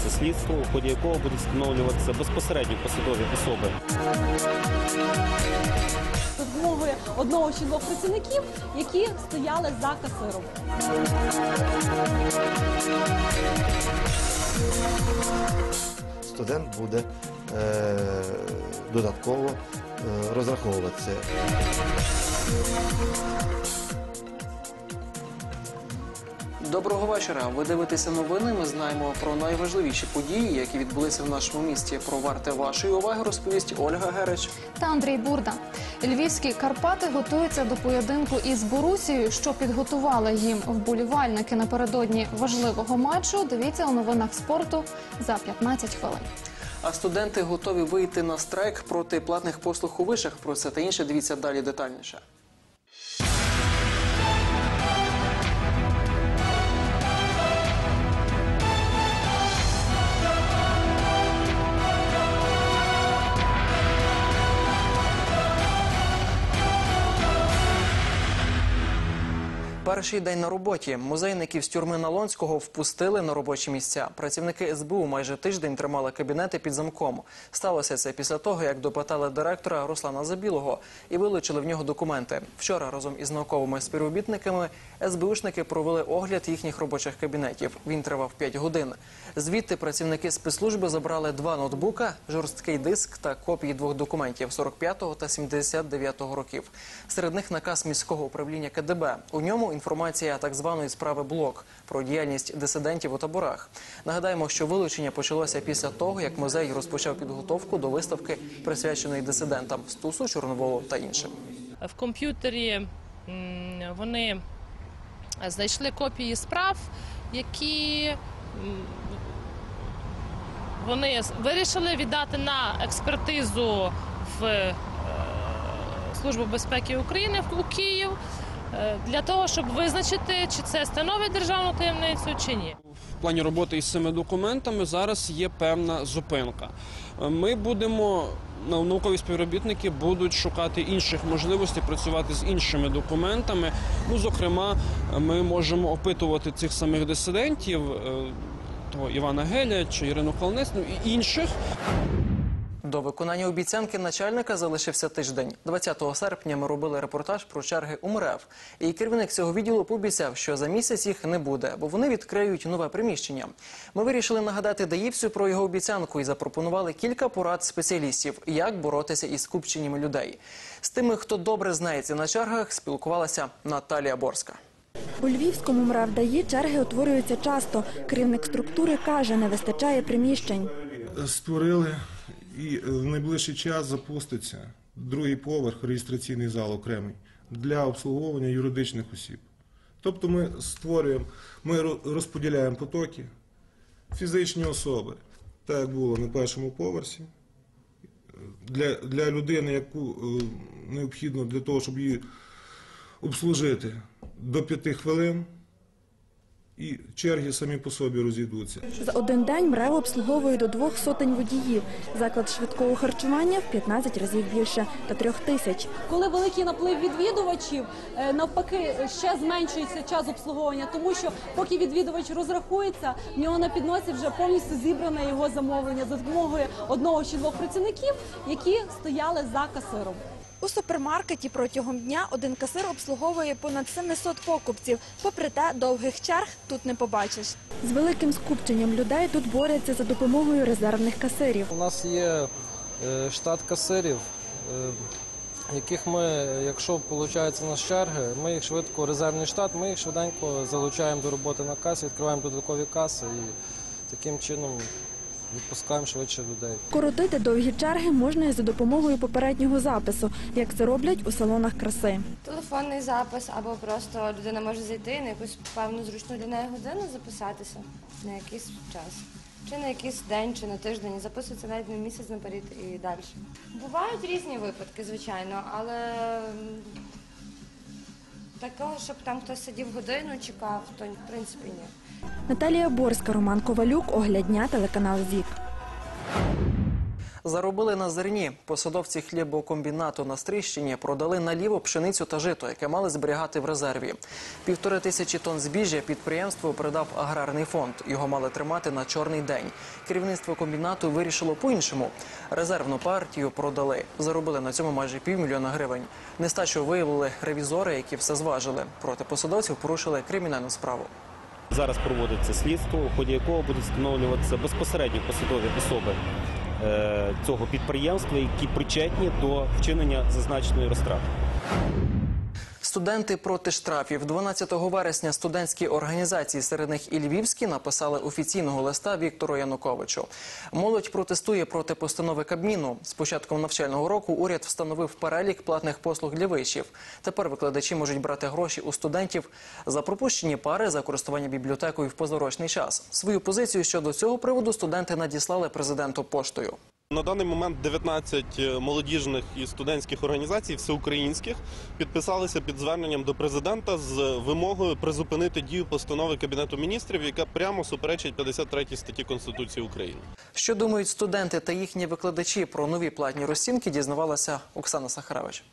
проводиться слідство, у ході якого будуть встановлюватися безпосередньо посадові особи. За допомогою одного чи двох працівників, які стояли за касиром. студент буде е, додатково е, розраховуватися. Доброго вечора. Ви дивитеся новини. Ми знаємо про найважливіші події, які відбулися в нашому місті. Про варте вашої уваги розповість Ольга Герич. та Андрій Бурда. Львівські Карпати готуються до поєдинку із Борусією, що підготували їм вболівальники напередодні важливого матчу. Дивіться у новинах спорту за 15 хвилин. А студенти готові вийти на страйк проти платних послуг у вишах. Про це та інше дивіться далі детальніше. Перший день на роботі музейників з тюрми Налонського впустили на робочі місця. Працівники СБУ майже тиждень тримали кабінети під замком. Сталося це після того, як допитали директора Руслана Забілого і вилучили в нього документи. Вчора разом із науковими співробітниками СБУшники провели огляд їхніх робочих кабінетів. Він тривав 5 годин. Звідти працівники спецслужби забрали два ноутбука, жорсткий диск та копії двох документів 45-го та 79-го років. Серед них наказ міського управління КДБ. У ньому інформація так званої справи блок про діяльність дисидентів у таборах. Нагадаємо, що вилучення почалося після того, як музей розпочав підготовку до виставки, присвяченої дисидентам Стусу, Чорноволу та іншим. в комп'ютері вони знайшли копії справ, які вони вирішили віддати на експертизу в е, Службу безпеки України у Київ для того, щоб визначити, чи це становить державну таємницю чи ні. в плані роботи із цими документами зараз є певна зупинка. Е, Ми будемо нау- наукові співробітники будуть шукати інших можливостей працювати з іншими документами. Ну, зокрема, е, ми можемо опитувати цих самих дисидентів, е, того Івана Геля чи Ірину Холнець, ну і інших. До виконання обіцянки начальника залишився тиждень. 20 серпня ми робили репортаж про черги у МРЕВ. І керівник цього відділу пообіцяв, що за місяць їх не буде, бо вони відкриють нове приміщення. Ми вирішили нагадати даївцю про його обіцянку і запропонували кілька порад спеціалістів, як боротися із скупченнями людей. З тими, хто добре знається на чергах, спілкувалася Наталія Борська. У Львівському мравдаї черги утворюються часто. Керівник структури каже, не вистачає приміщень. створили і е, в найближчий час запуститься другий поверх, реєстраційний зал окремий для обслуговування юридичних осіб. Тобто ми створюємо, ми розподіляємо потоки, фізичні особи, так як було на першому поверсі. Для, для людини, яку е, необхідно для того, щоб її обслужити до п'яти хвилин, і черги самі по собі розійдуться. За один день МРЕВ обслуговує до двох сотень водіїв. Заклад швидкого харчування в 15 разів більше – до трьох тисяч. Коли великий наплив відвідувачів, е, навпаки, ще зменшується час обслуговування, тому що поки відвідувач розрахується, в нього на підносі вже повністю зібране його замовлення за допомогою одного чи двох працівників, які стояли за касиром. У супермаркеті протягом дня один касир обслуговує понад 700 покупців. Попри те, довгих черг тут не побачиш. З великим скупченням людей тут борються за допомогою резервних касирів. У нас є е, штат касирів, е, яких ми, якщо виходить на черги, ми їх швидко, резервний штат, ми їх швиденько залучаємо до роботи на касі, відкриваємо додаткові каси і таким чином відпускаємо швидше людей. Коротити довгі черги можна і за допомогою попереднього запису, як це роблять у салонах краси. Телефонний запис або просто людина може зайти на якусь певну зручну для неї годину записатися на якийсь час. Чи на якийсь день, чи на тиждень, записується навіть на місяць наперед і далі. Бувають різні випадки, звичайно, але такого, щоб там хтось сидів годину, чекав, то в принципі ні. Наталія Борська, Роман Ковалюк, Оглядня, телеканал ЗІК. Заробили на зерні. Посадовці хлібокомбінату на Стрищині продали наліво пшеницю та жито, яке мали зберігати в резерві. Півтори тисячі тонн збіжжя підприємство передав аграрний фонд. Його мали тримати на чорний день. Керівництво комбінату вирішило по-іншому. Резервну партію продали. Заробили на цьому майже півмільйона гривень. Нестачу виявили ревізори, які все зважили. Проти посадовців порушили кримінальну справу. Зараз проводиться слідство, у ході якого будуть встановлюватися безпосередні посадові особи цього підприємства, які причетні до вчинення зазначеної розтрати. Студенти проти штрафів 12 вересня студентські організації, серед них і львівські, написали офіційного листа Віктору Януковичу. Молодь протестує проти постанови Кабміну. З початком навчального року уряд встановив перелік платних послуг для вишів. Тепер викладачі можуть брати гроші у студентів за пропущені пари за користування бібліотекою в позарочний час. Свою позицію щодо цього приводу студенти надіслали президенту поштою. На даний момент 19 молодіжних і студентських організацій всеукраїнських підписалися під зверненням до президента з вимогою призупинити дію постанови Кабінету міністрів, яка прямо суперечить 53 статті Конституції України. Що думають студенти та їхні викладачі про нові платні розцінки, дізнавалася Оксана Сахарович.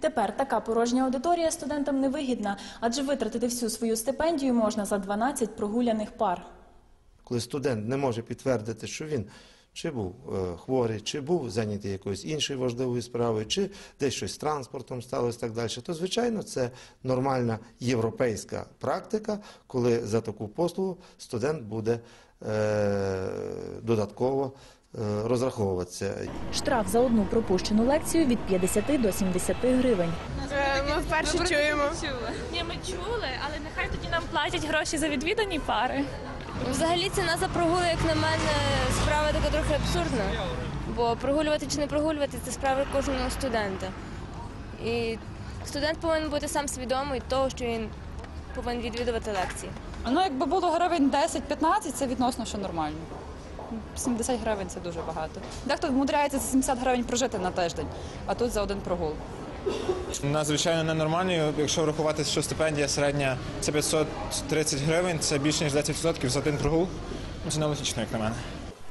Тепер така порожня аудиторія студентам невигідна, адже витратити всю свою стипендію можна за 12 прогуляних пар. Коли студент не може підтвердити, що він чи був е, хворий, чи був зайнятий якоюсь іншою важливою справою, чи десь щось з транспортом сталося так далі, то звичайно це нормальна європейська практика, коли за таку послугу студент буде е, додатково е, розраховуватися. Штраф за одну пропущену лекцію від 50 до 70 гривень. Ми вперше чуємо. Ні, ми чули, але нехай тоді нам платять гроші за відвідані пари. Взагалі ціна за прогули, як на мене, справа така трохи абсурдна. Бо прогулювати чи не прогулювати це справа кожного студента. І студент повинен бути сам свідомий того, що він повинен відвідувати лекції. Ну, якби було гривень 10-15, це відносно що нормально. 70 гривень це дуже багато. Дехто вмудряється за 70 гривень прожити на тиждень, а тут за один прогул. Надзвичайно ненормально, якщо врахувати, що стипендія середня це 530 гривень, це більше ніж 10% за один прогул. Ну, Це нелогічно, як на мене.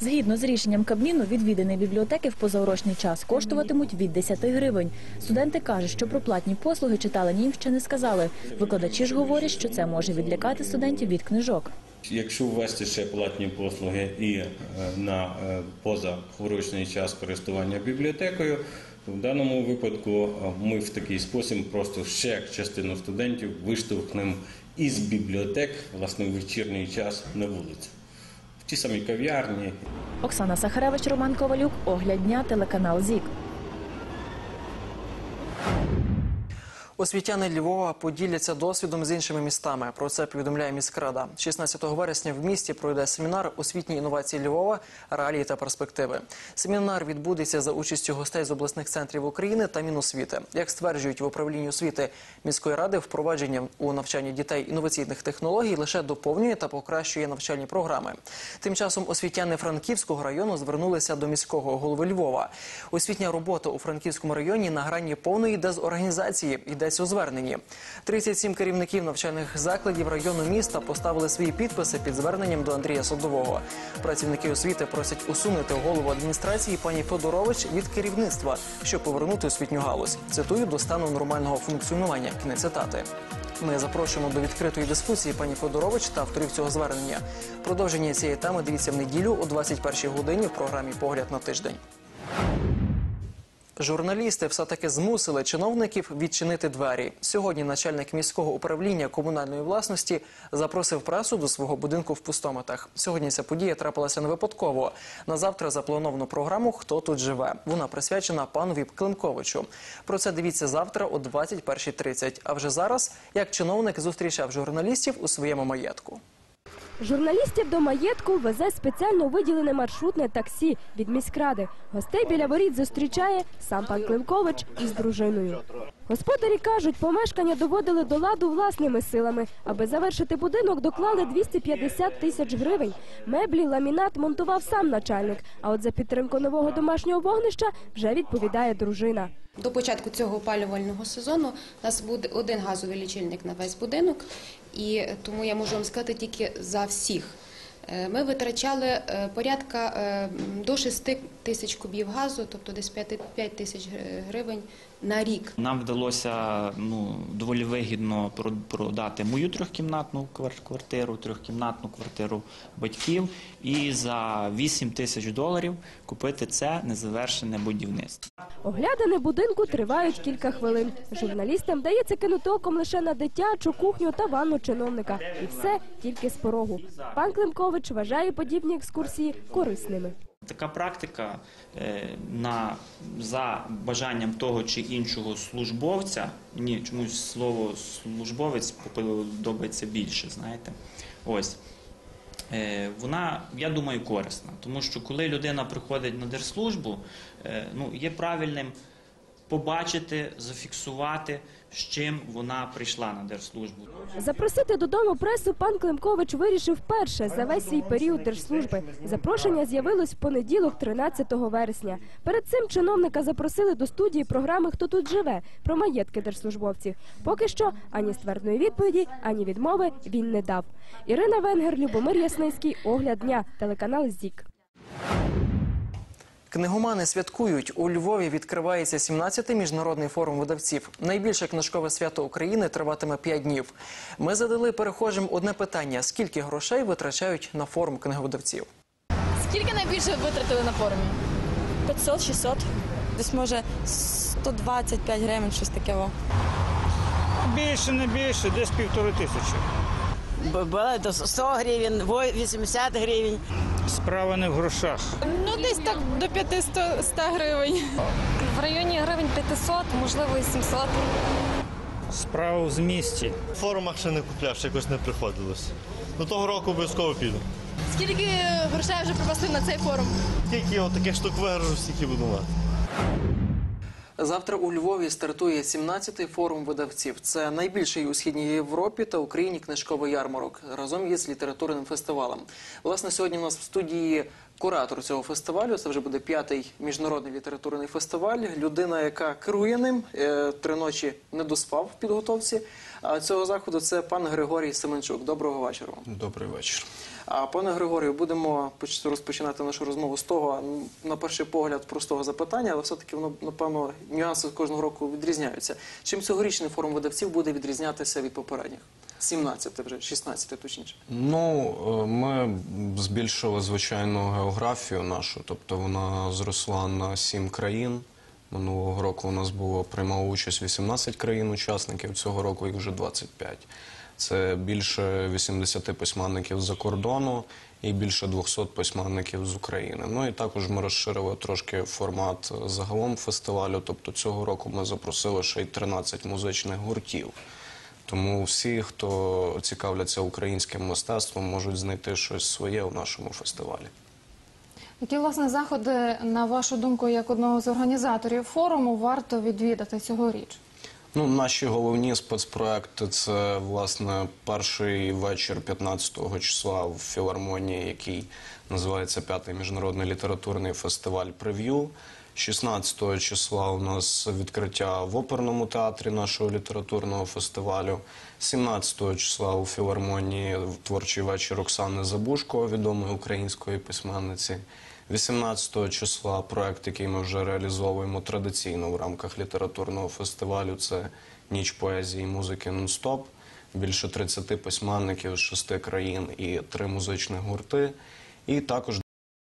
Згідно з рішенням Кабміну, відвідини бібліотеки в позаурочний час коштуватимуть від 10 гривень. Студенти кажуть, що про платні послуги читалені їм ще не сказали. Викладачі ж говорять, що це може відлякати студентів від книжок. Якщо ввести ще платні послуги і е, на е, позаурочний час користування бібліотекою, в даному випадку е, ми в такий спосіб просто ще частину студентів виштовхнемо із бібліотек власне в вечірній час на вулицю. В ті самі кав'ярні, Оксана Сахаревич, Роман Ковалюк, Огляд дня, телеканал ЗІК. Освітяни Львова поділяться досвідом з іншими містами. Про це повідомляє міськрада. 16 вересня в місті пройде семінар освітні інновації Львова, реалії та перспективи. Семінар відбудеться за участю гостей з обласних центрів України та Міносвіти. Як стверджують в управлінні освіти міської ради, впровадження у навчанні дітей інноваційних технологій лише доповнює та покращує навчальні програми. Тим часом освітяни Франківського району звернулися до міського голови Львова. Освітня робота у Франківському районі на грані повної дезорганізації йдеться у зверненні. 37 керівників навчальних закладів району міста поставили свої підписи під зверненням до Андрія Садового. Працівники освіти просять усунути голову адміністрації пані Федорович від керівництва, щоб повернути освітню галузь. Цитую до стану нормального функціонування. Кінець цитати. Ми запрошуємо до відкритої дискусії пані Федорович та авторів цього звернення. Продовження цієї теми дивіться в неділю о 21 годині в програмі Погляд на тиждень. Журналісти все-таки змусили чиновників відчинити двері. Сьогодні начальник міського управління комунальної власності запросив пресу до свого будинку в Пустоматах. Сьогодні ця подія трапилася не випадково. На завтра заплановано програму Хто тут живе. Вона присвячена панові Климковичу. Про це дивіться завтра о 21.30. А вже зараз, як чиновник зустрічав журналістів у своєму маєтку. Журналістів до маєтку везе спеціально виділене маршрутне таксі від міськради. Гостей біля воріт зустрічає сам пан Климкович із дружиною. Господарі кажуть, помешкання доводили до ладу власними силами. Аби завершити будинок, доклали 250 тисяч гривень. Меблі, ламінат монтував сам начальник. А от за підтримку нового домашнього вогнища вже відповідає дружина. До початку цього опалювального сезону у нас буде один газовий лічильник на весь будинок, і тому я можу вам сказати тільки за всіх Ми витрачали е, порядка е, до 6 тисяч кубів газу, тобто десь 5 5 тисяч гривень на рік. Нам вдалося ну, доволі вигідно про- продати мою трьохкімнатну квар- квартиру, трьохкімнатну квартиру батьків і за 8 тисяч доларів купити це незавершене будівництво. Оглядини будинку тривають кілька хвилин. Журналістам дається кинути оком лише на дитячу кухню та ванну чиновника. І все тільки з порогу. Пан Климкович вважає подібні екскурсії корисними. Така практика е, на за бажанням того чи іншого службовця. Мені чомусь слово службовець подобається більше, знаєте. Ось. Е, Вона, я думаю, корисна, тому що коли людина приходить на держслужбу, е, ну, є правильним побачити, зафіксувати, з чим вона прийшла на держслужбу. Запросити додому пресу пан Климкович вирішив вперше за весь свій період держслужби. Запрошення з'явилось в понеділок, 13 вересня. Перед цим чиновника запросили до студії програми Хто тут живе про маєтки держслужбовців. Поки що ані ствердної відповіді, ані відмови він не дав. Ірина Венгер, Любомир Ясницький, огляд дня, телеканал ЗІК. Книгомани святкують. У Львові відкривається 17-й міжнародний форум видавців. Найбільше книжкове свято України триватиме 5 днів. Ми задали перехожим одне питання: скільки грошей витрачають на форум книговидавців? Скільки найбільше ви витратили на форумі? 500-600. Десь може 125 гривень, щось таке. Більше, не більше, десь півтори тисячі. Буває до 100 гривень, 80 гривень. Справа не в грошах. Ну, десь так до 500 100 гривень. В районі гривень 500, можливо, і 700. Справа в змісті. В форумах ще не купляв, ще якось не приходилось. До того року обов'язково піду. Скільки грошей вже припасли на цей форум? Тільки от таких штук виграю, стільки буду мати. Завтра у Львові стартує 17-й форум видавців. Це найбільший у східній Європі та Україні книжковий ярмарок разом із літературним фестивалем. Власне, сьогодні у нас в студії куратор цього фестивалю. Це вже буде п'ятий міжнародний літературний фестиваль. Людина, яка керує ним, е, три ночі не доспав в підготовці. Цього заходу це пан Григорій Семенчук. Доброго вечора. вам. Добрий вечір. А пане Григорію, будемо поч- розпочинати нашу розмову з того, на перший погляд, простого запитання, але все-таки воно, напевно, нюанси кожного року відрізняються. Чим цьогорічний форум видавців буде відрізнятися від попередніх? 17 вже, 16 точніше. Ну, е, ми збільшили звичайно географію нашу, тобто вона зросла на сім країн. Минулого року у нас було приймало участь 18 країн-учасників, цього року їх вже 25. Це більше 80 письменників з-за кордону і більше 200 письменників з України. Ну і також ми розширили трошки формат загалом фестивалю. Тобто цього року ми запросили ще й 13 музичних гуртів. Тому всі, хто цікавляться українським мистецтвом, можуть знайти щось своє у нашому фестивалі. Які власне заходи, на вашу думку, як одного з організаторів форуму, варто відвідати цьогоріч? Ну, наші головні спецпроекти це власне перший вечір 15-го числа в філармонії, який називається П'ятий міжнародний літературний фестиваль Прев'ю. 16 числа у нас відкриття в оперному театрі нашого літературного фестивалю. 17 числа у філармонії творчий вечір Оксани Забушко, відомої української письменниці. 18 числа проект, який ми вже реалізовуємо традиційно в рамках літературного фестивалю, це ніч поезії і музики нон-стоп. Більше 30 письменників з шести країн і три музичних гурти. І також